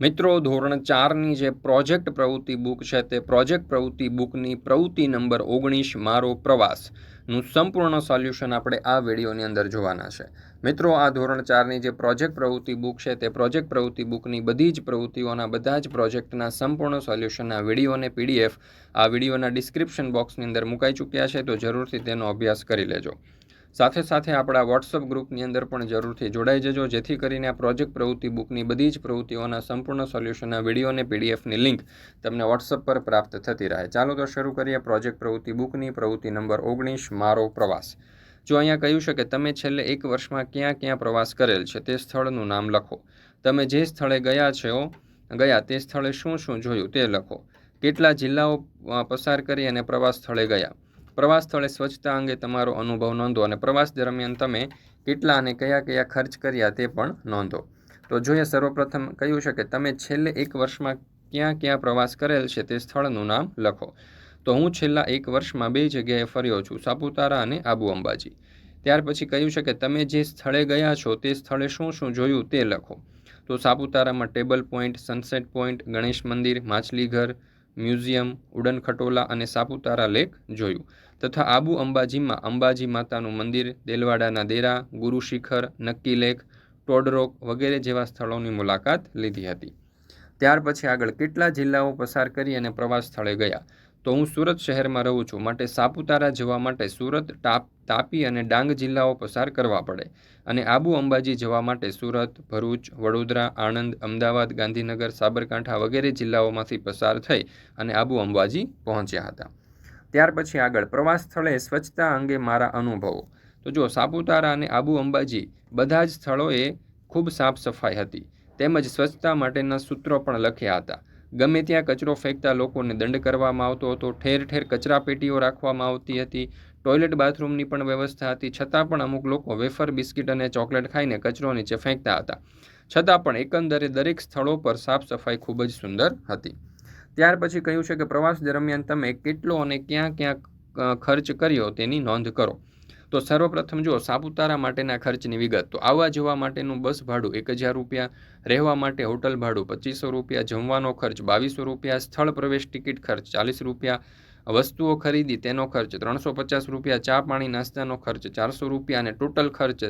મિત્રો, ધોરણ ચારની જે પ્રોજેક્ટ પ્રવૃત્તિ બુક છે તે પ્રોજેક્ટ પ્રવૃત્તિ બુકની પ્રવૃત્તિ નંબર ઓગણીસ, મારો પ્રવાસનું સંપૂર્ણ સોલ્યુશન આપણે આ વિડીયોની અંદર જોવાના છે. મિત્રો, આ ધોરણ ચારની જે પ્રોજેક્ટ પ્રવૃત્તિ બુક છે તે પ્રોજેક્ટ પ્રવૃત્તિ બુકની બધી જ પ્રવૃત્તિઓના બધા જ પ્રોજેક્ટના સંપૂર્ણ સોલ્યુશનના વીડિયો પીડીએફ આ વિડીયોના ડિસ્ક્રિપ્શન બોક્સની અંદર મુકાઈ ચૂક્યા છે, તો જરૂરથી તેનો અભ્યાસ કરી લેજો. સાથે સાથે આપણા વોટ્સઅપ ગ્રુપની અંદર પણ જરૂરથી જોડાઈ જજો. જેથી કરીને આ પ્રોજેક્ટ પ્રવૃત્તિ બુકની બધી જ પ્રવૃત્તિઓના સંપૂર્ણ સોલ્યુશનના વીડિયો અને પીડીએફની લિંક તમને વોટ્સઅપ પર પ્રાપ્ત થતી રહે. ચાલો તો શરૂ કરીએ પ્રોજેક્ટ પ્રવૃત્તિ બુકની. પ્રવૃત્તિ નંબર ઓગણીસ, મારો પ્રવાસ. જો અહીંયા કહ્યું છે કે તમે છેલ્લે એક વર્ષમાં ક્યાં ક્યાં પ્રવાસ કરેલ છે, તે સ્થળનું નામ લખો. તમે જે સ્થળે ગયા છો, ગયા, તે સ્થળે શું શું જોયું તે લખો. કેટલા જિલ્લાઓ પસાર કરી અને પ્રવાસ સ્થળે ગયા? પ્રવાસ સ્થળે સ્વચ્છતા અંગે તમારો અનુભવ નોંધો અને પ્રવાસ દરમિયાન તમે કેટલા અને કયા કયા ખર્ચ કર્યા તે પણ નોંધો. તો જોઈએ સર્વપ્રથમ કહ્યું છે કે તમે છેલ્લે એક વર્ષમાં ક્યાં ક્યાં પ્રવાસ કરેલ છે તે સ્થળનું નામ લખો. તો હું છેલ્લા એક વર્ષમાં બે જગ્યાએ ફર્યો છું, સાપુતારા અને આબુ અંબાજી. ત્યાર પછી કહ્યું છે કે તમે જે સ્થળે ગયા છો તે સ્થળે શું શું જોયું તે લખો. તો સાપુતારામાં table point, sunset point, Ganesh મંદિર, માછલીઘર મ્યુઝિયમ, ઉડન ખટોલા અને સાપુતારા લેક જોયું તથા આબુ અંબાજીમાં અંબાજી માતાનું મંદિર, દેલવાડાના દેરા, ગુરુ શિખર, નક્કી લેક ટોડરોક વગેરે જેવા સ્થળોની મુલાકાત લીધી હતી. ત્યાર પછી આગળ કેટલા જિલ્લાઓ પસાર કરી અને પ્રવાસ સ્થળે ગયા? તો હું સુરત શહેરમાં રહું છું. માટે સાપુતારા જવા માટે સુરત, ટાપ, તાપી અને ડાંગ જિલ્લાઓ પસાર કરવા પડે. અને આબુ અંબાજી જવા માટે સુરત, ભરૂચ, વડોદરા, આણંદ, અમદાવાદ, ગાંધીનગર, સાબરકાંઠા વગેરે જિલ્લાઓમાંથી પસાર થઈ અને આબુ અંબાજી પહોંચ્યા હતા. ત્યાર પછી આગળ પ્રવાસ સ્થળે સ્વચ્છતા અંગે મારા અનુભવો. તો જો સાપુતારા અને આબુ અંબાજી બધા જ સ્થળોએ ખૂબ સાફ સફાઈ હતી. તેમજ સ્વચ્છતા માટેના સૂત્રો પણ લખ્યા હતા. ગમે ત્યાં કચરો ફેંકતા લોકોને દંડ કરવામાં આવતો હતો, ઠેર ઠેર કચરા પેટીઓ રાખવામાં આવતી હતી, ટોયલેટ બાથરૂમની પણ વ્યવસ્થા હતી, છતાં પણ અમુક લોકો વેફર, બિસ્કિટ અને ચોકલેટ ખાઈને કચરો નીચે ફેંકતા હતા. છતાં પણ એકંદરે દરેક સ્થળો પર સાફ સફાઈ ખૂબ જ સુંદર હતી. ત્યાર પછી કહ્યું છે કે પ્રવાસ દરમિયાન તમે કેટલો અને ક્યાં ક્યાં ખર્ચ કર્યો તેની નોંધ કરો. તો સર્વપ્રથમ જો સાપુતારા માટેના ખર્ચની વિગત, તો આવવા જવા માટેનું બસ ભાડું એક હજાર રૂપિયા, રહેવા માટે હોટલ ભાડું પચીસો રૂપિયા, જમવાનો ખર્ચ બાવીસો રૂપિયા, સ્થળ પ્રવેશ ટિકિટ ખર્ચ ચાલીસ રૂપિયા, વસ્તુઓ ખરીદી તેનો ખર્ચ ત્રણસો પચાસ રૂપિયા, ચા પાણી નાસ્તાનો ખર્ચ ચારસો રૂપિયા અને ટોટલ ખર્ચ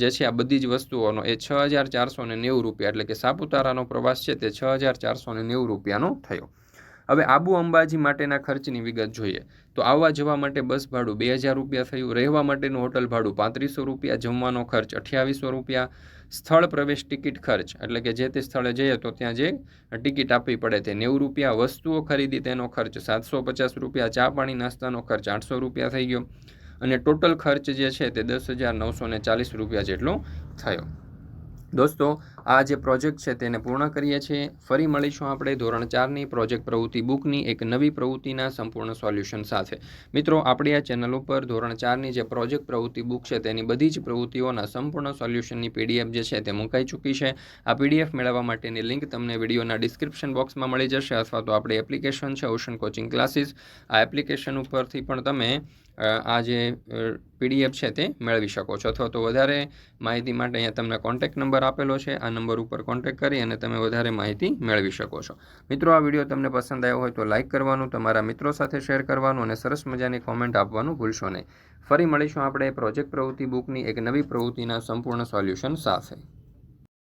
જે છે આ બધી જ વસ્તુઓનો એ છ હજાર ચારસો નેવું રૂપિયા એટલે કે સાપુતારાનો પ્રવાસ છે તે છ હજાર ચારસો નેવું રૂપિયાનો થયો. હવે આબુ અંબાજી માટેના ખર્ચની વિગત જોઈએ. તો આવવા જવા માટે બસ ભાડું બે હજાર રૂપિયા થયું. રહેવા માટેનું હોટલ ભાડું પાંત્રીસો રૂપિયા. જમવાનો ખર્ચ અઠ્યાવીસો રૂપિયા. સ્થળ પ્રવેશ ટિકિટ ખર્ચ. એટલે કે જે તે સ્થળે જઈએ તો ત્યાં જે ટિકિટ આપવી પડે તે નેવું રૂપિયા. વસ્તુઓ ખરીદી તેનો ખર્ચ સાતસો પચાસ રૂપિયા. ચા પાણી નાસ્તાનો ખર્ચ આઠસો રૂપિયા થઈ ગયો. અને ટોટલ ખર્ચ જે છે તે દસ હજાર નવસો ને ચાલીસ રૂપિયા જેટલો થયો. દોસ્તો આ જે પ્રોજેક્ટ છે તેને પૂર્ણ કરીએ છીએ. ફરી મળીશું આપણે ધોરણ ચારની પ્રોજેક્ટ પ્રવૃત્તિ બુકની એક નવી પ્રવૃત્તિના સંપૂર્ણ સોલ્યુશન સાથે. મિત્રો, આપણી આ ચેનલ ઉપર ધોરણ ચારની જે પ્રોજેક્ટ પ્રવૃત્તિ બુક છે તેની બધી જ પ્રવૃત્તિઓના સંપૂર્ણ સોલ્યુશનની પીડીએફ જે છે તે મુકાઈ ચૂકી છે. આ પીડીએફ મેળવવા માટેની લિંક તમને વિડીયોના ડિસ્ક્રિપ્શન બોક્સમાં મળી જશે અથવા તો આપણી એપ્લિકેશન છે ઓશન કોચિંગ ક્લાસીસ. આ એપ્લિકેશન ઉપરથી પણ તમે આ જે પીડીએફ છે તે મેળવી શકો છો. અથવા તો વધારે માહિતી માટે અહીંયા તમને કોન્ટેક્ટ નંબર આપેલો છે. આ નંબર ઉપર કોન્ટેક્ટ કરી અને તમે વધારે માહિતી મેળવી શકો છો. મિત્રો, આ વીડિયો તમને પસંદ આવ્યો હોય તો લાઇક કરવાનું, તમારા મિત્રો સાથે શેર કરવાનું અને સરસ મજાની કોમેન્ટ આપવાનું ભૂલશો નહીં. ફરી મળીશું આપણે પ્રોજેક્ટ પ્રવૃત્તિ બુકની એક નવી પ્રવૃત્તિના સંપૂર્ણ સોલ્યુશન સાથે.